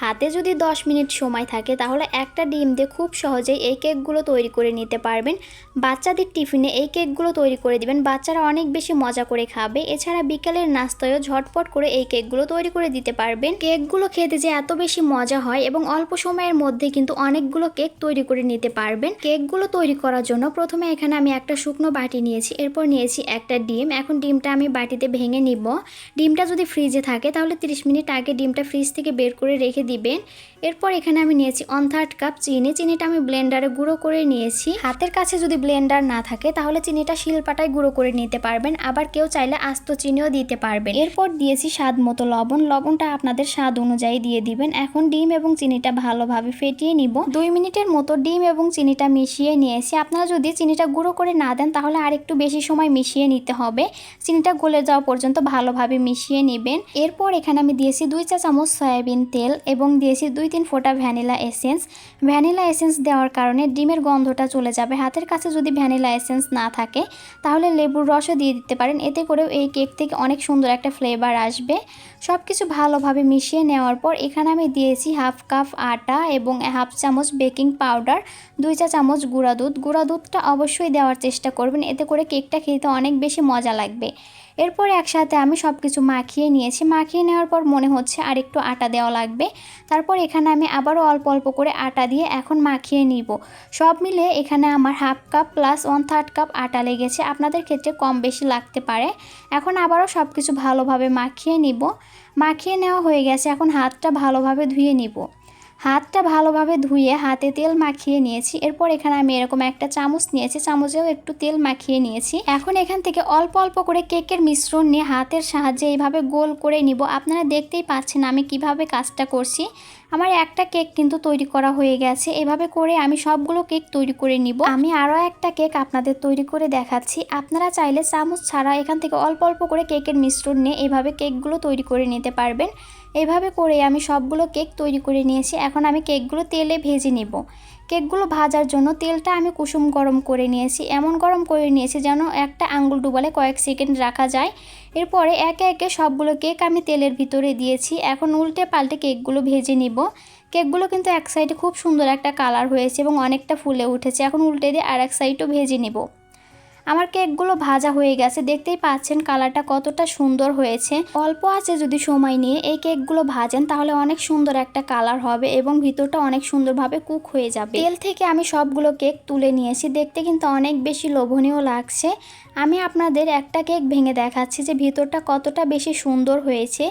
হাতে যদি 10 মিনিট সময় থাকে, তাহলে একটা ডিম দিয়ে খুব সহজেই এই কেকগুলো তৈরি করে নিতে পারবেন। বাচ্চাদের টিফিনে এই কেকগুলো তৈরি করে দিবেন। বাচ্চারা অনেক বেশি মজা করে খাবে। এছাড়া বিকেলের নাস্তায়ও ঝটপট করে এই কেকগুলো তৈরি করে দিতে পারবেন। কেকগুলো খেতে যে এত বেশি মজা হয় এবং অল্প সময়ের মধ্যে কিন্তু অনেকগুলো কেক তৈরি করে নিতে পারবেন। কেকগুলো তৈরি করার জন্য প্রথমে এখানে আমি একটা শুকনো বাটি নিয়েছি, এরপর নিয়েছি একটা ডিম। এখন ডিমটা আমি বাটিতে ভেঙে নিব। ডিমটা যদি ফ্রিজে থাকে, তাহলে 30 মিনিট আগে ডিমটা ফ্রিজ থেকে বের করে রেখে দিবেন। এরপর এখানে আমি নিয়েছি অন থার্ড কাপ চিনি। চিনিটা আমি ব্লেন্ডারে গুঁড়ো করে নিয়েছি। হাতের কাছে যদি ব্লেন্ডার না থাকে, তাহলে চিনিটা শিলপাটায় গুঁড়ো করে নিতে পারবেন। আবার কেউ চাইলে আস্ত চিনিও দিতে পারবেন। এরপর দিয়েছি স্বাদ মতো লবণ। লবণটা আপনাদের স্বাদ অনুযায়ী দিয়ে দিবেন। এখন ডিম এবং চিনিটা ভালোভাবে ফেটিয়ে নিব। দুই মিনিটের মতো ডিম এবং চিনিটা মিশিয়ে নিয়েছি। আপনারা যদি চিনিটা গুঁড়ো করে না দেন, তাহলে আর একটু বেশি সময় মিশিয়ে নিতে হবে। চিনিটা গলে যাওয়া পর্যন্ত ভালোভাবে মিশিয়ে নেবেন। এরপর এখানে আমি দিয়েছি দুই চা চামচ সয়াবিন তেল এবং দিয়েছি দুই তিন ফোঁটা ভ্যানিলা এসেন্স। ভ্যানিলা এসেন্স দেওয়ার কারণে ডিমের গন্ধটা চলে যাবে। হাতের কাছে যদি ভ্যানিলা এসেন্স না থাকে, তাহলে লেবুর রসও দিয়ে দিতে পারেন। এতে করেও এই কেক থেকে অনেক সুন্দর একটা ফ্লেভার আসবে। সব কিছু ভালোভাবে মিশিয়ে নেওয়ার পর এখানে আমি দিয়েছি হাফ কাপ আটা এবং হাফ চামচ বেকিং পাউডার, দুই চা চামচ গুঁড়া দুধ। গুঁড়া দুধটা অবশ্যই দেওয়ার চেষ্টা করবেন। এতে করে কেকটা খেতে অনেক বেশি মজা লাগবে। এরপর একসাথে আমি সব কিছু মাখিয়ে নিয়েছি। মাখিয়ে নেওয়ার পর মনে হচ্ছে আর একটু আটা দেওয়া লাগবে। তারপর এখানে আমি আবারও অল্প অল্প করে আটা দিয়ে এখন মাখিয়ে নিব। সব মিলে এখানে আমার half cup plus one third cup আটা লেগেছে। আপনাদের ক্ষেত্রে কম বেশি লাগতে পারে। এখন আবারও সব কিছু ভালোভাবে মাখিয়ে নিব। মাখিয়ে নেওয়া হয়ে গেছে। এখন হাতটা ভালোভাবে ধুয়ে নিব। হাতটা ভালোভাবে ধুয়ে হাতে তেল মাখিয়ে নিয়েছি। এরপর এখানে আমি এরকম একটা চামচ নিয়েছি। চামচেও একটু তেল মাখিয়ে নিয়েছি। এখন এখান থেকে অল্প অল্প করে কেকের মিশ্রণ নিয়ে হাতের সাহায্যে এইভাবে গোল করে নিব। আপনারা দেখতেই পাচ্ছেন আমি কীভাবে কাজটা করছি। আমার একটা কেক কিন্তু তৈরি করা হয়ে গেছে। এভাবে করে আমি সবগুলো কেক তৈরি করে নিব। আমি আরও একটা কেক আপনাদের তৈরি করে দেখাচ্ছি। আপনারা চাইলে চামচ ছাড়া এখান থেকে অল্প অল্প করে কেকের মিশ্রণ নিয়ে এভাবে কেকগুলো তৈরি করে নিতে পারবেন। এভাবে করে আমি সবগুলো কেক তৈরি করে নিয়েছি। এখন আমি কেকগুলো তেলে ভেজে নেব। কেকগুলো ভাজার জন্য তেলটা আমি কুসুম গরম করে নিয়েছি। এমন গরম করে নিয়েছি যেন একটা আঙ্গুল ডুবালে কয়েক সেকেন্ড রাখা যায়। এরপরে একে একে সবগুলো কেক আমি তেলের ভিতরে দিয়েছি। এখন উল্টে পাল্টে কেকগুলো ভেজে নিব। কেকগুলো কিন্তু এক সাইডে খুব সুন্দর একটা কালার হয়েছে এবং অনেকটা ফুলে উঠেছে। এখন উল্টে দিয়ে আর এক সাইডও ভেজে নেব। আমার কেকগুলো ভাজা হয়ে গেছে, দেখতেই পাচ্ছেন কালারটা কতটা সুন্দর হয়েছে। অল্প আছে যদি সময় নিয়ে এই কেকগুলো ভাজেন, তাহলে অনেক সুন্দর একটা কালার হবে এবং ভিতরটা অনেক সুন্দরভাবে কুক হয়ে যাবে। তেল থেকে আমি সবগুলো কেক তুলে নিয়েছি, দেখতে কিন্তু অনেক বেশি লোভনীয় লাগছে। আমি আপনাদের একটা কেক ভেঙে দেখাচ্ছি যে ভিতরটা কতটা বেশি সুন্দর হয়েছে।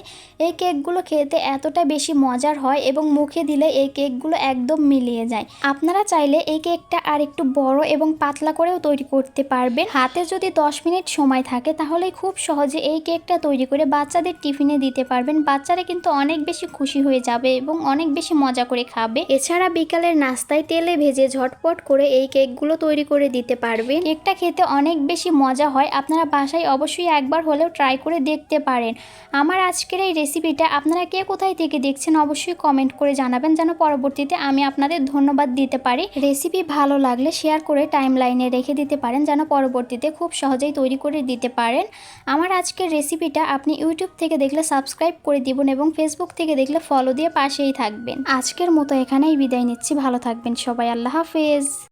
এই কেকগুলো খেতে এতটা বেশি মজার হয় এবং মুখে দিলে এই কেকগুলো একদম মিলিয়ে যায়। আপনারা চাইলে এই কেকটা আর একটু বড় এবং পাতলা করেও তৈরি করতে পারবেন। হাতে যদি 10 মিনিট সময় থাকে তাহলে খুব সহজে এই কেকটা তৈরি করে বাচ্চাদের টিফিনে দিতে পারবেন। বাচ্চারা কিন্তু অনেক বেশি খুশি হয়ে যাবে এবং অনেক বেশি মজা করে খাবে। এছাড়া বিকালের নাস্তায় তেলে ভেজে ঝটপট করে এই কেকগুলো তৈরি করে দিতে পারবেন। কেকটা খেতে অনেক বেশি মজা হয়, আপনারা বাসায় অবশ্যই একবার হলেও ট্রাই করে দেখতে পারেন। আমার আজকের এই রেসিপিটা আপনারা কে কোথায় থেকে দেখছেন অবশ্যই কমেন্ট করে জানাবেন, যেন পরবর্তীতে আমি আপনাদের ধন্যবাদ দিতে পারি। রেসিপি ভালো লাগলে শেয়ার করে টাইম লাইনে রেখে দিতে পারেন, যেন পরবর্তীতে খুব সহজেই তৈরি করে দিতে পারেন। আমার আজকের রেসিপিটা আপনি ইউটিউব থেকে দেখলে সাবস্ক্রাইব করে দিবেন এবং ফেসবুক থেকে দেখলে ফলো দিয়ে পাশেই থাকবেন। আজকের মতো এখানেই বিদায় নিচ্ছি। ভালো থাকবেন সবাই। আল্লাহ হাফেজ।